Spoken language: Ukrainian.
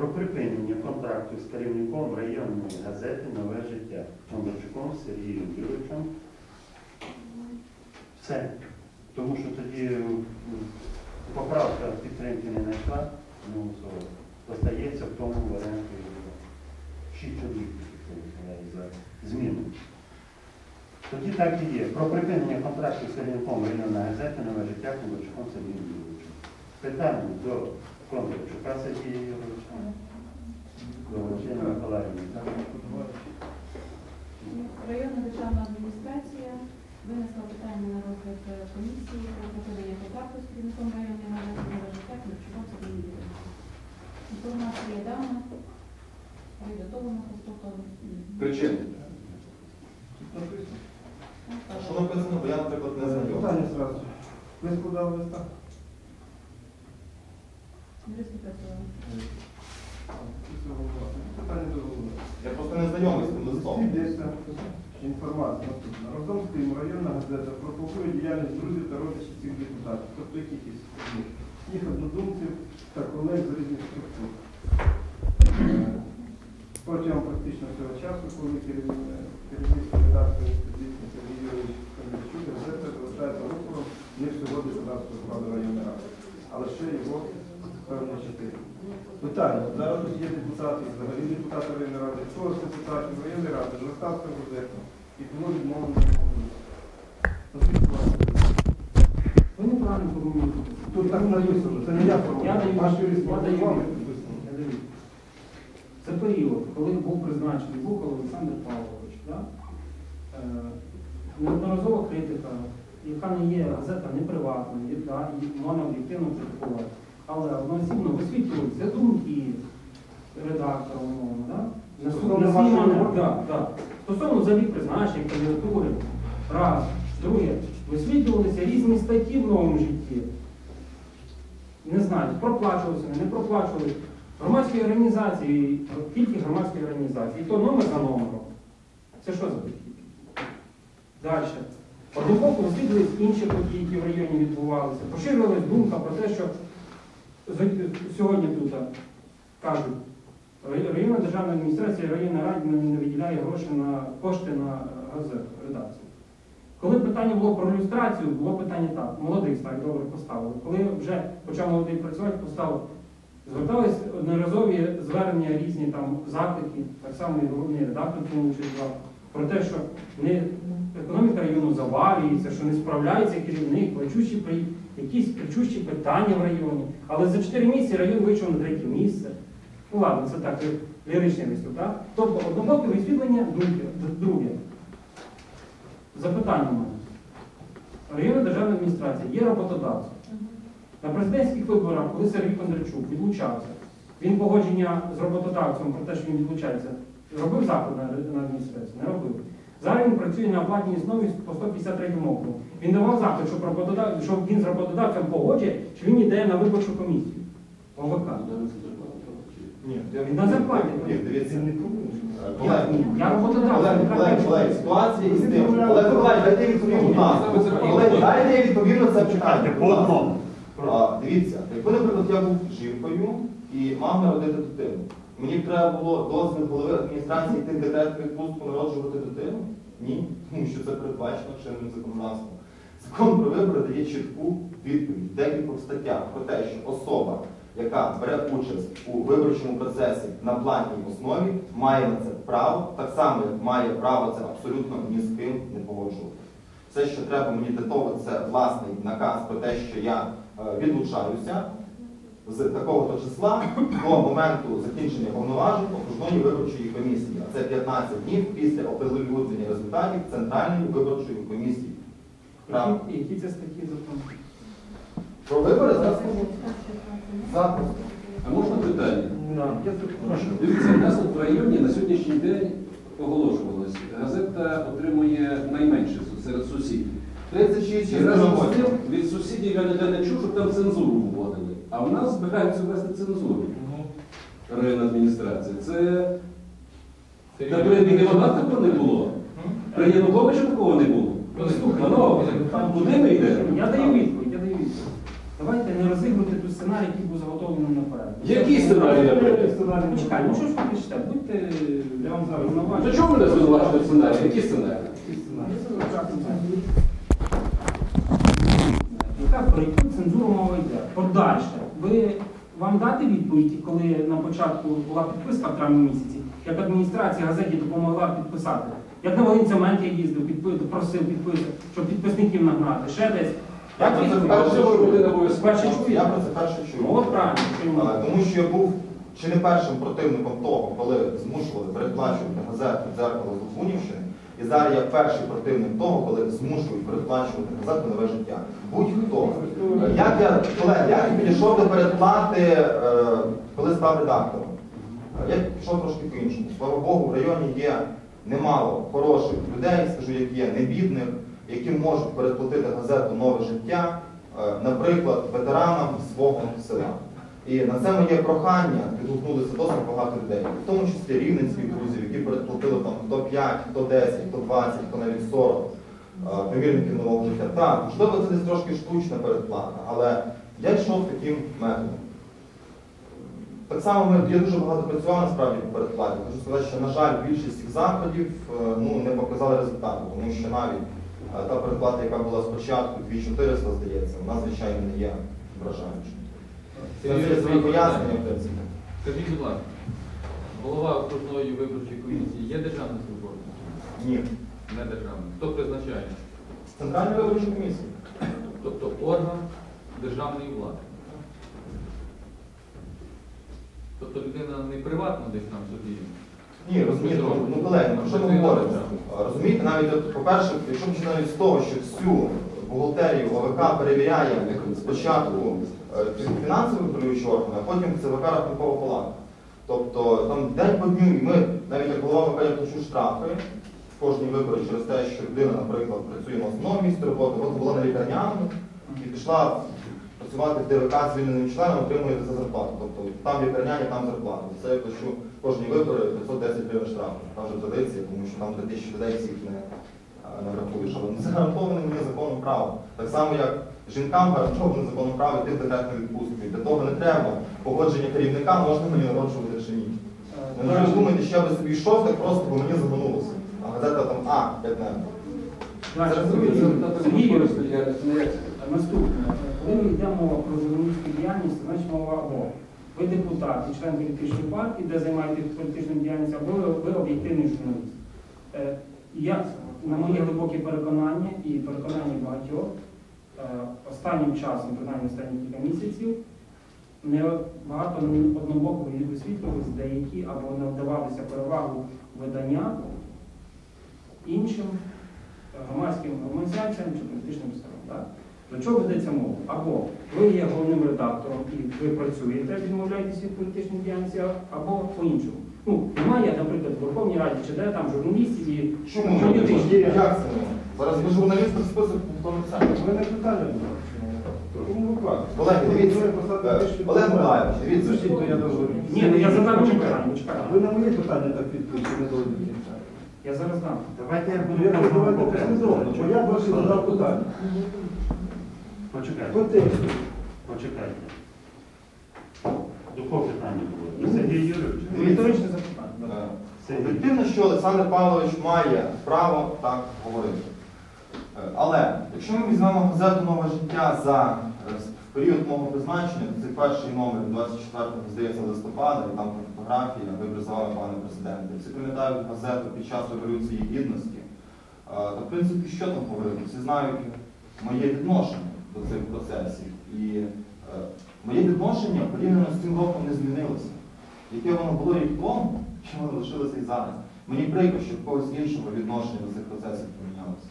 про припинення контракту з керівником районної газети Нове життя Бондарчуком Сергієм Юрійовичем. Все. Тому що тоді поправка підтримки не знайшла, ну, остається в тому варіанті. Шість чоловік зміну. Тоді так і є. Про припинення контракту з керівником районної газети Нове життя Бондарчуком Сергієм Юрійовичем. Питання до Кондрачука Сергія Юрійовича, до Валентини Миколаївни. Районна державна адміністрація винесла питання на розгляд е, комісії про припинення контракту з керівником районної нове життя Сергієм Юрійовичем. Інформація дана, підготовлена поступово. Причини. А що написано, бо я, наприклад, не знайомий. Питання зразу. Ви складали листа? Юристи працювали. Я просто не знайомий з тим листом. Інформація наступна. Разомська районна газета пропагує діяльність друзів та родичів цих депутатів, тобто якихось їх, однодумців та колег з різних структур. Е, Протягом практично цього часу, коли керівництво редакції Сергій Юрійович Кондратчук, газета залишається рупором не всього депутатського складу районної ради, а лише його певні частини. Питання. Зараз тут є депутати, взагалі депутати районної ради, хто депутатів районної ради, звертався в і тому відмовлено. Ви неправильно формулюєте. Тут так написано, це не я даю- Ваш юрист я написано. Це період, коли був призначений Бухов Олександр Павлович. Да? Е, неодноразова критика, яка не є газета не приватна, і, да, і можна об'єктивно критикувати. Але одноосібно висвітлюються думки редактора, умовно, да? Стосовно роботи? да, да. Стосовно взагалі призначення, кандидатури, раз. Друге, висвітлювалися різні статті в новому житті. Не знаю, проплачувалися, не проплачувалися. Громадські організації, тільки громадські організації, і то номер за номером. Це що за підхід? Далі. Однобоку висвітлювались інші події, які в районі відбувалися. Поширювалась думка про те, що сьогодні тут кажуть, районна державна адміністрація, районна рада не виділяє гроші на кошти на е, редакцію. Коли питання було про ілюстрацію, було питання так, молодий так добре поставили. Коли вже почав молодий працювати, поставив. Звертались одноразові звернення різні там заклики, так само і головний редактор тому про те, що не, економіка району завалюється, що не справляється керівник, плачущі якісь кричущі питання в районі. Але за 4 місяці район вийшов на третє місце. Ну ладно, це так лі- ліричний виступ, так? Тобто однобоке висвітлення, друге. Запитання у мене. Районна державна адміністрація є роботодавцем. На президентських виборах, коли Сергій Кондрачук відлучався, він погодження з роботодавцем про те, що він відлучається, робив заклад на адміністрацію? Не робив. Зараз він працює на оплатній основі по 153 округу. Він давав заклад, щоб, роботодав... щоб він з роботодавцем погоджує, чи він йде на виборчу комісію. ОВК. Ні, Він на зарплаті. Ні, дивіться. Не. Е, Я роботодавець. Олег, Олег, ситуація із тим. Олег Миколаївич, дайте будь ласка. Олег, дайте я відповім на це. Чекайте, по одному. Дивіться, якби, наприклад, я був жінкою і мав народити дитину, мені б треба було дозвіл голови адміністрації йти декретну відпустку народжувати дитину? Ні, тому що це передбачено чинним законодавством. Закон про вибори дає чітку відповідь в декількох статтях про те, що особа, яка бере участь у виборчому процесі на платній основі, має на це право, так само як має право це абсолютно ні з ким не погоджувати. Все, що треба мені для того, це власний наказ про те, що я е, відлучаюся з такого-то числа до моменту закінчення повноважень окружної виборчої комісії. А це 15 днів після оприлюднення результатів Центральної виборчої комісії. Правда. Які, які це статті закону? Про вибори зараз запуск. А можна питання? Да, Я прошу. Дивіться, в нас в районі на сьогоднішній день оголошувалось, газета отримує найменше серед сусідів. 36 І разом з років. тим від сусідів я ніде не чув, щоб там цензуру вводили. А в нас збираються ввести цензуру. Районна адміністрація. Це Бренді не такого не було. При Януковича такого не було. Слухай, ну, куди ми йдемо? Я даю відповідь, я даю відповідь. Давайте не розігрувати ту сценарій, який був заготовлений наперед. Який сценарій, наприклад? Почекай, ну що ж ви пишете? Будьте Я вам зараз повноважені. До чого мене звинувачуєте в сценарії? Які сценарії? Яка про яку цензуру мова йде? Подальше. Ви вам дати відповідь, коли на початку була підписка в травні місяці, як адміністрація газеті допомогла підписати? Як на Волинцемент я їздив, підпи- просив підписати, щоб підписників нагнати, ще десь. Я про це вперше чую. Я про це перше чую. От правильно, чому? Тому що я був чи не першим противником того, коли змушували переплачувати газету дзеркало з Лукунівщини, і зараз я перший противник того, коли змушують переплачувати газету нове життя. Будь-хто. Як я, колеги, як я підійшов до передплати, е, коли став редактором? Я пішов трошки по-іншому. Слава Богу, в районі є немало хороших людей, скажу, як є, не бідних, які можуть передплатити газету нове життя, е, наприклад, ветеранам свого села. І на це моє прохання підгукнулися досить багато людей, в тому числі рівненських друзів, які передплатили там хто 5, хто 10, хто 20, хто навіть 40 е, примірників нового життя. Так, можливо, це десь трошки штучна передплата, але я йшов таким методом. Так само ми, я дуже багато працював насправді по передплаті. Хочу сказати, що, на жаль, більшість цих заходів е, ну, не показали результату, тому що навіть е, та передплата, яка була спочатку 2400, здається, вона, звичайно, не є вражаючою. Це свої пояснення, в принципі. Скажіть, будь ласка, голова окружної виборчої комісії є державним службовцем? Ні. Не державним. Хто призначає? Центральна виборча комісія. Тобто орган державної влади. Тобто людина не приватно десь там собі. Ні, розумієте, ну, колеги, ну, що ви говорите? Розумієте, навіть, от, по-перше, якщо почати навіть з того, що всю бухгалтерію ОВК перевіряє спочатку е, фінансовий контролюючий орган, а потім ЦВК Рахункова палата. Тобто там день по дню, ми, навіть як голова ОВК, я плачу штрафи в кожні вибори через те, що людина, наприклад, працює на основному місці роботи, от була на лікарняному і пішла працювати в ДВК з вільним членом, отримує за зарплату. Тобто там лікарняні, там зарплата. Це я плачу кожні вибори 510 гривень штрафу. Там вже традиція, тому що там 3000 людей всіх не, не врахуєш. Але це гарантоване мені законом право. Так само, як жінкам гарантоване законом право йти в декретну відпустку. І для того не треба погодження керівника, можна мені народжувати чи ні. Ну, не ви думаєте, що я би собі йшов, так просто, бо мені заманулося. А газета там А, як не. Сергій? Наступне, коли ми йде мова про журналістську діяльність, значить мова або ви депутат і член політичної партії, де займаєтесь політичною діяльністю, або ви, об'єктивний журналіст. Е, Я, на моє глибоке переконання і переконання багатьох, е, останнім часом, принаймні останні кілька місяців, не багато однобоко висвітлювалися деякі або не вдавалися перевагу видання іншим е, громадським організаціям чи політичним силам. До чого ведеться мова? Або ви є головним редактором і ви працюєте, відмовляєтеся від політичної діяльності, або по-іншому. Ну, немає, наприклад, в Верховній Раді чи де там журналістів і Чому? політичні. Як це? Зараз ви журналісти в список не писає. У мене питання було. Тому дивіться, Ви більше Олег. Миколаївич, дивіться. Слушайте, то я договорю. Ні, ну я задам вам питання. Ви на мої питання так відповідь не до кінця. Я зараз дам. Давайте я Ну, буду я давайте послідовно, бо я ваші задав питання. Почекайте, Контекст. почекайте. До кого питання було? Сергій Юрійович. Риторичне запитання. Об'єктивно, що Олександр Павлович має право так говорити. Е, Але якщо ми візьмемо газету Нове життя за е, в період мого призначення, то це перший номер 24 здається листопада, і там фотографія, вибір з вами, пане президенте. Всі пам'ятають газету під час Революції Гідності. Е, То, в принципі, що там говорити? Всі знають моє відношення до цих процесів. І моє відношення порівняно з цим роком не змінилося. Яке воно було рік тому, що воно лишилося і зараз. Мені прикро, що в когось іншого відношення до цих процесів помінялося.